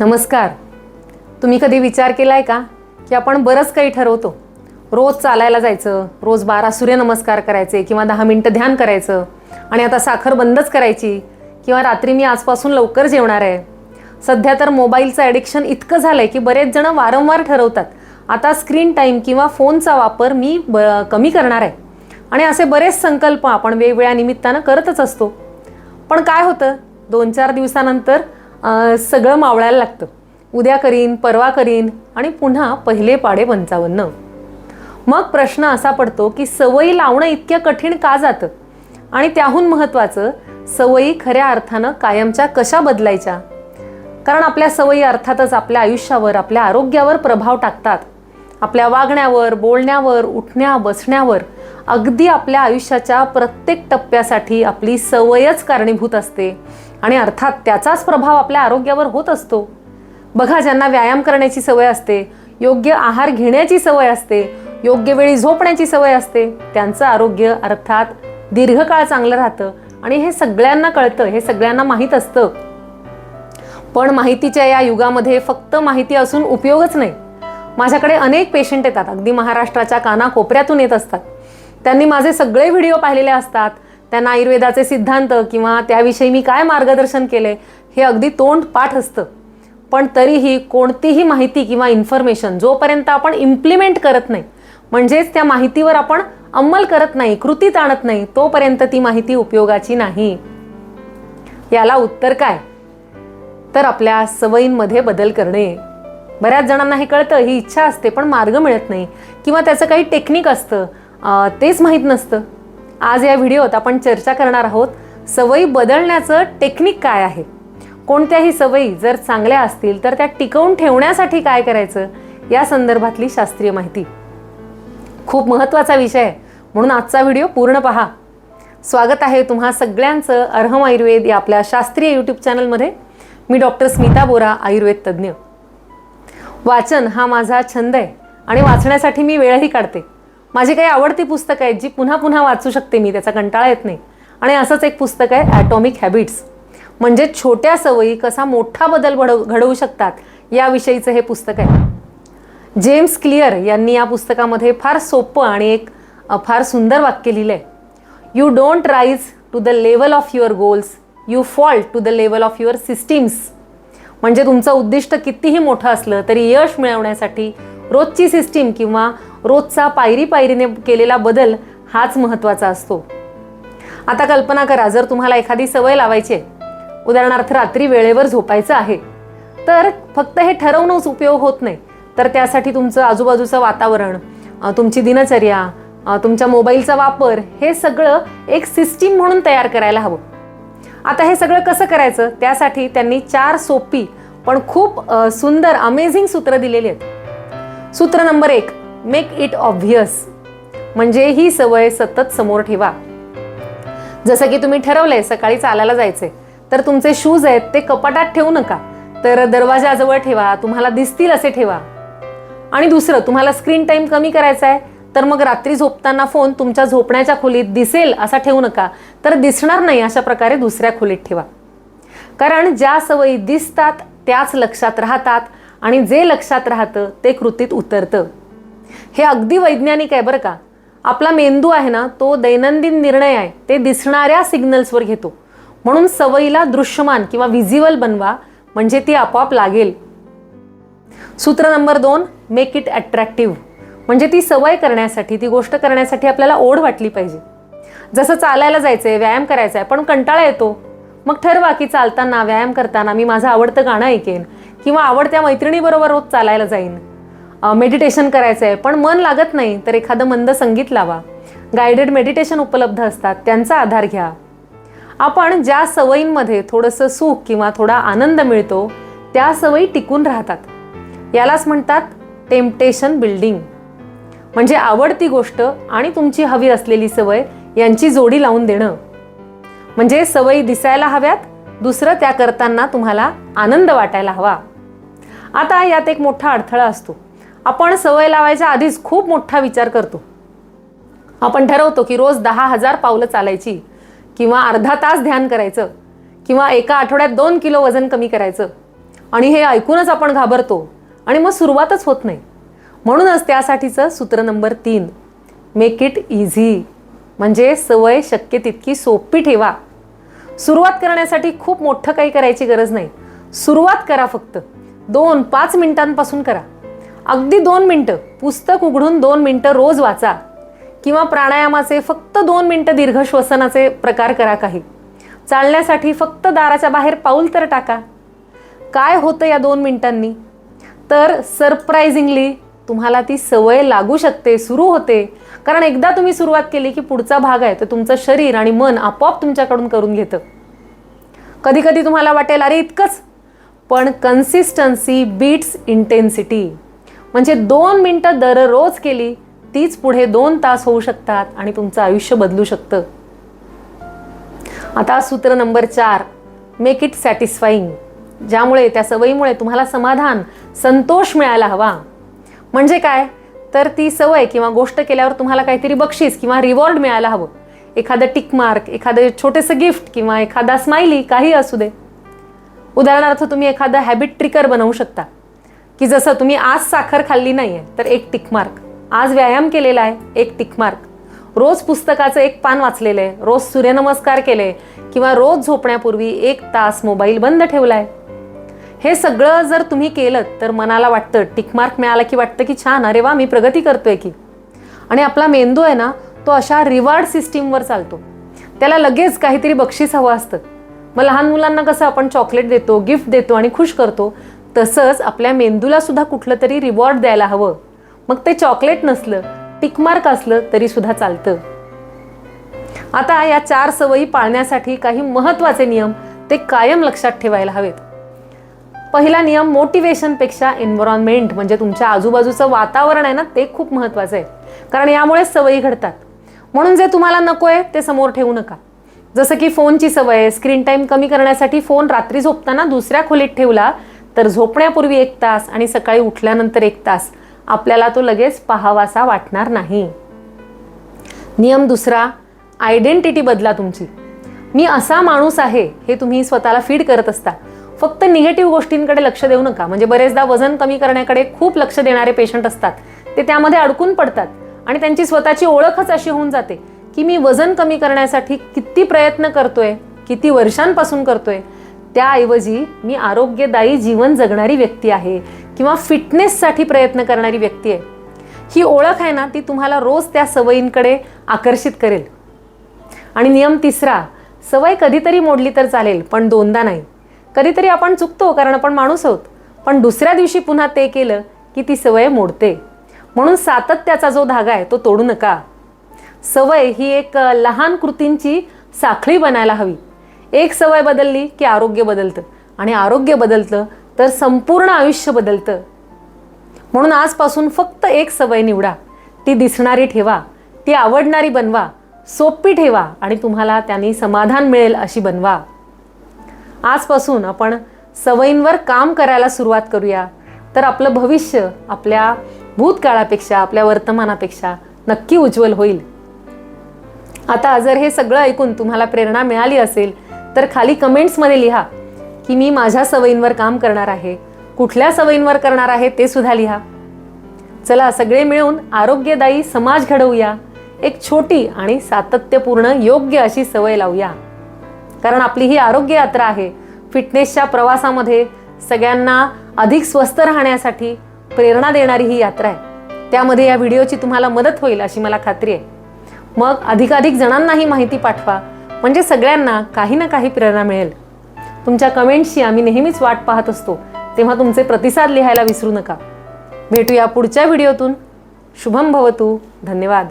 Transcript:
नमस्कार. तुम्ही कधी विचार केला आहे का की आपण बरंच काही ठरवतो? रोज चालायला जायचं रोज बारा सूर्यनमस्कार करायचे किंवा दहा मिनटं ध्यान करायचं आणि आता साखर बंदच करायची किंवा रात्री मी आजपासून लवकर जेवणार आहे. सध्या तर मोबाईलचं ॲडिक्शन इतकं झालं आहे की बरेच जण वारंवार ठरवतात आता स्क्रीन टाईम किंवा फोनचा वापर मी ब कमी करणार आहे. आणि असे बरेच संकल्प आपण वेगवेगळ्या निमित्तानं करतच असतो. पण काय होतं? दोन चार दिवसानंतर सगळं मावळायला लागतं. उद्या करीन परवा करीन आणि पुन्हा पहिले पाडे पंचावन्न. मग प्रश्न असा पडतो की सवयी लावणं इतक्या कठीण का जातं? आणि त्याहून महत्त्वाचं सवयी खऱ्या अर्थानं कायमच्या कशा बदलायच्या? कारण आपल्या सवयी अर्थातच आपल्या आयुष्यावर आपल्या आरोग्यावर प्रभाव टाकतात. आपल्या वागण्यावर बोलण्यावर उठण्या बसण्यावर अगदी आपल्या आयुष्याच्या प्रत्येक टप्प्यासाठी आपली सवयच कारणीभूत असते. आणि अर्थात त्याचाच प्रभाव आपल्या आरोग्यावर होत असतो. बघा ज्यांना व्यायाम करण्याची सवय असते योग्य आहार घेण्याची सवय असते योग्य वेळी झोपण्याची सवय असते त्यांचं आरोग्य अर्थात दीर्घकाळ चांगलं राहतं आणि हे सगळ्यांना कळतं हे सगळ्यांना माहीत असतं. पण माहितीच्या या युगामध्ये फक्त माहिती असून उपयोगच नाही. माझ्याकडे अनेक पेशंट येतात अगदी महाराष्ट्राच्या कानाकोपऱ्यातून येत असतात. त्यांनी माझे सगळे व्हिडिओ पाहिलेले असतात त्यांना आयुर्वेदाचे सिद्धांत किंवा त्याविषयी मी काय मार्गदर्शन केले हे अगदी तोंड पाठ असतं. पण तरीही कोणतीही माहिती किंवा इन्फॉर्मेशन जोपर्यंत आपण इम्प्लिमेंट करत नाही म्हणजेच त्या माहितीवर आपण अंमल करत नाही कृतीत आणत नाही तोपर्यंत ती माहिती उपयोगाची नाही. याला उत्तर काय? तर आपल्या सवयींमध्ये बदल करणे. बऱ्याच जणांना हे कळतं ही इच्छा असते पण मार्ग मिळत नाही. किंवा त्याचं काही टेक्निक असतं तेच माहीत नसतं. आज या व्हिडिओत आपण चर्चा करणार आहोत सवयी बदलण्याचं टेक्निक काय आहे? कोणत्याही सवयी जर चांगल्या असतील तर त्या टिकवून ठेवण्यासाठी काय करायचं? या संदर्भातली शास्त्रीय माहिती. खूप महत्त्वाचा विषय आहे. म्हणून आजचा व्हिडिओ पूर्ण पहा. स्वागत आहे तुम्हा सगळ्यांचं अर्हम आयुर्वेद या आपल्या शास्त्रीय यूट्यूब चॅनलमध्ये. मी डॉक्टर स्मिता बोरा आयुर्वेद तज्ज्ञ. वाचन हा माझा छंद आहे आणि वाचण्यासाठी मी वेळही काढते. माझी काही आवडती पुस्तकं आहेत जी पुन्हा पुन्हा वाचू शकते मी त्याचा कंटाळा येत नाही. आणि असंच एक पुस्तक आहे ॲटॉमिक हॅबिट्स म्हणजे छोट्या सवयी कसा मोठा बदल घडव घडवू शकतात याविषयीचं हे पुस्तक आहे. जेम्स क्लिअर यांनी या पुस्तकामध्ये फार सोपं आणि एक फार सुंदर वाक्य लिहिलं आहे you don't rise to the level of your goals you fall to the level of your systems म्हणजे तुमचं उद्दिष्ट कितीही मोठं असलं तरी यश मिळवण्यासाठी रोजची सिस्टीम किंवा रोजचा पायरी पायरीने केलेला बदल हाच महत्त्वाचा असतो. आता कल्पना करा जर तुम्हाला एखादी सवय लावायची आहे उदाहरणार्थ रात्री वेळेवर झोपायचं आहे तर फक्त हे ठरवणंच उपयोग होत नाही. तर त्यासाठी तुमचं आजूबाजूचं वातावरण तुमची दिनचर्या तुमच्या मोबाईलचा वापर हे सगळं एक सिस्टीम म्हणून तयार करायला हवं. आता हे सगळं कसं करायचं? त्यासाठी त्यांनी चार सोपी पण खूप सुंदर अमेझिंग सूत्र दिलेली आहेत. सूत्र नंबर एक मेक इट ऑब्व्हियस. म्हणजे ही सवय सतत समोर ठेवा. जसं की तुम्ही ठरवलंय सकाळी चालायला जायचंय तर तुमचे शूज आहेत ते कपाटात ठेवू नका. तर दरवाजाजवळ ठेवा तुम्हाला दिसतील असे ठेवा. आणि दुसरं तुम्हाला स्क्रीन टाईम कमी करायचा आहे तर मग रात्री झोपताना फोन तुमच्या झोपण्याच्या खोलीत दिसेल असा ठेवू नका. तर दिसणार नाही अशा प्रकारे दुसऱ्या खोलीत ठेवा. कारण ज्या सवयी दिसतात त्याच लक्षात राहतात आणि जे लक्षात राहतं ते कृतीत उतरतं. हे अगदी वैज्ञानिक आहे बरं का. आपला मेंदू आहे ना तो दैनंदिन निर्णय आहे ते दिसणाऱ्या सिग्नल्सवर घेतो. म्हणून सवयीला दृश्यमान किंवा व्हिजिबल बनवा म्हणजे ती आपोआप लागेल. सूत्र नंबर दोन मेक इट अट्रॅक्टिव्ह म्हणजे ती सवय करण्यासाठी ती गोष्ट करण्यासाठी आपल्याला ओढ वाटली पाहिजे. जसं चालायला जायचं आहे व्यायाम करायचा आहे पण कंटाळा येतो. मग ठरवा की चालताना व्यायाम करताना मी माझं आवडतं गाणं ऐकेन किंवा आवडत्या मैत्रिणीबरोबर रोज चालायला जाईन. मेडिटेशन करायचं आहे पण मन लागत नाही तर एखादं मंद संगीत लावा. गायडेड मेडिटेशन उपलब्ध असतात. त्यांचा आधार घ्या. आपण ज्या सवयींमध्ये थोडंसं सुख किंवा थोडा आनंद मिळतो त्या सवयी टिकून राहतात. यालाच म्हणतात टेम्पटेशन बिल्डिंग म्हणजे आवडती गोष्ट आणि तुमची हवी असलेली सवय यांची जोडी लावून देणं. म्हणजे सवयी दिसायला हव्यात दुसरं त्या करताना तुम्हाला आनंद वाटायला हवा. आता यात एक मोठा अडथळा असतो. आपण सवय लावायच्या आधीच खूप मोठा विचार करतो. आपण ठरवतो की रोज दहा हजार पावलं चालायची किंवा अर्धा तास ध्यान करायचं किंवा एका आठवड्यात दोन किलो वजन कमी करायचं. आणि हे ऐकूनच आपण घाबरतो आणि मग सुरुवातच होत नाही. म्हणूनच त्यासाठीचं सूत्र नंबर तीन मेक इट इझी म्हणजे सवय शक्य तितकी सोपी ठेवा. सुरुवात करण्यासाठी खूप मोठं काही करायची गरज नाही. सुरुवात करा फक्त. दोन पाच मिनिटांपासून करा. अगदी दोन मिनटं पुस्तक उघडून दोन मिनटं रोज वाचा. किंवा प्राणायामाचे फक्त दोन मिनटं दीर्घ श्वसनाचे प्रकार करा काही. चालण्यासाठी फक्त दाराच्या बाहेर पाऊल तर टाका. काय होतं या दोन मिनटांनी? तर सरप्रायझिंगली तुम्हाला ती सवय लागू शकते सुरू होते. कारण एकदा तुम्ही सुरुवात केली की पुढचा भाग आहे तर तुमचं शरीर आणि मन आपोआप तुमच्याकडून करून घेतं. कधी कधी तुम्हाला वाटेल अरे इतकंच. पण कन्सिस्टन्सी बीट्स इंटेन्सिटी म्हणजे दोन मिनटं दररोज केली तीच पुढे दोन तास होऊ शकतात आणि तुमचं आयुष्य बदलू शकतं. आता सूत्र नंबर चार मेक इट सॅटिस्फाईंग ज्यामुळे त्या सवयीमुळे तुम्हाला समाधान संतोष मिळायला हवा. म्हणजे काय? तर ती सवय किंवा गोष्ट केल्यावर तुम्हाला काहीतरी बक्षीस किंवा रिवॉर्ड मिळायला हवं. एखादं टिक मार्क एखादं छोटेसं गिफ्ट किंवा एखादा स्माइली काही असू दे. उदाहरणार्थ तुम्ही एखादं हॅबिट ट्रिकर बनवू शकता. की जसं तुम्ही आज साखर खाल्ली नाही आहे तर एक टिकमार्क आज व्यायाम केलेला आहे एक टिक मार्क. रोज पुस्तकाचं एक पान वाचलेलं आहे रोज सूर्यनमस्कार केले किंवा रोज झोपण्यापूर्वी एक तास मोबाईल बंद ठेवलाय. हे सगळं जर तुम्ही केलं तर मनाला वाटतं टिक मार्क मिळाला की वाटतं की छान अरे वा मी प्रगती करतोय की. आणि आपला मेंदू आहे ना तो अशा रिवॉर्ड सिस्टीमवर चालतो. त्याला लगेच काहीतरी बक्षीस हवं असतं. मग लहान मुलांना कसं आपण चॉकलेट देतो गिफ्ट देतो आणि खुश करतो तसंच आपल्या मेंदूला सुद्धा कुठलं तरी रिवॉर्ड द्यायला हवं. मग ते चॉकलेट नसलं टिकमार्क असलं तरी सुद्धा चालतं. आता या चार सवयी पाळण्यासाठी काही महत्त्वाचे नियम ते कायम लक्षात ठेवायला हवेत. पहिला नियम मोटिवेशनपेक्षा एन्व्हायरमेंट म्हणजे तुमच्या आजूबाजूचं वातावरण आहे ना ते खूप महत्त्वाचं आहे. कारण यामुळेच सवयी घडतात. म्हणून जे तुम्हाला नको आहे ते समोर ठेवू नका. जसं की फोनची सवय आहे स्क्रीन टाईम कमी करण्यासाठी फोन रात्री झोपताना दुसऱ्या खोलीत ठेवला तर झोपण्यापूर्वी एक तास आणि सकाळी उठल्यानंतर एक तास. आपल्याला तो लगेच पाहावासा वाटणार नाही. नियम दुसरा आयडेंटिटी बदला तुमची. मी असा माणूस आहे हे तुम्ही स्वतःला फीड करत असता. फक्त निगेटिव्ह गोष्टींकडे लक्ष देऊ नका. म्हणजे बरेचदा वजन कमी करण्याकडे खूप लक्ष देणारे पेशंट असतात. ते त्यामध्ये अडकून पडतात आणि त्यांची स्वतःची ओळखच अशी होऊन जाते की मी वजन कमी करण्यासाठी किती प्रयत्न करतोय किती वर्षांपासून करतोय त्याऐवजी मी आरोग्यदायी जीवन जगणारी व्यक्ती आहे किंवा फिटनेससाठी प्रयत्न करणारी व्यक्ती आहे. ही ओळख आहे ना ती तुम्हाला रोज त्या सवयींकडे आकर्षित करेल. आणि नियम तिसरा सवय कधीतरी मोडली तर चालेल पण दोनदा नाही. कधीतरी आपण चुकतो कारण आपण माणूस आहोत. पण दुसऱ्या दिवशी पुन्हा ते केलं की ती सवय मोडते. म्हणून सातत्याचा जो धागा आहे तो तोडू नका. सवय ही एक लहान कृतींची साखळी बनायला हवी. एक सवय बदलली की आरोग्य बदलतं. आणि आरोग्य बदलतं तर संपूर्ण आयुष्य बदलतं. म्हणून आजपासून फक्त एक सवय निवडा. ती दिसणारी ठेवा ती आवडणारी बनवा सोपी ठेवा आणि तुम्हाला त्यांनी समाधान मिळेल अशी बनवा. आजपासून आपण सवयींवर काम करायला सुरुवात करूया. तर आपलं भविष्य आपल्या भूतकाळापेक्षा आपल्या वर्तमानापेक्षा नक्की उज्ज्वल होईल. आता जर हे सगळं ऐकून तुम्हाला प्रेरणा मिळाली असेल तर खाली कमेंट्समध्ये लिहा की मी माझ्या सवयींवर काम करणार आहे. कुठल्या सवयींवर करणार आहे ते सुद्धा लिहा. चला सगळे मिळून आरोग्यदायी समाज घडवूया. एक छोटी आणि सातत्यपूर्ण योग्य अशी सवय लावूया. कारण आपली ही आरोग्य यात्रा आहे. फिटनेसच्या प्रवासामध्ये सगळ्यांना अधिक स्वस्थ राहण्यासाठी प्रेरणा देणारी ही यात्रा आहे. त्यामध्ये या व्हिडिओची तुम्हाला मदत होईल अशी मला खात्री आहे. मग अधिकाधिक जणांनाही माहिती पाठवा. म्हणजे सगळ्यांना काही ना काही प्रेरणा मिळेल. तुमच्या कमेंट्सची आम्ही नेहमीच वाट पाहत असतो. तेव्हा तुमचे प्रतिसाद लिहायला विसरू नका. भेटूया पुढच्या व्हिडिओतून. शुभम भवतू. धन्यवाद.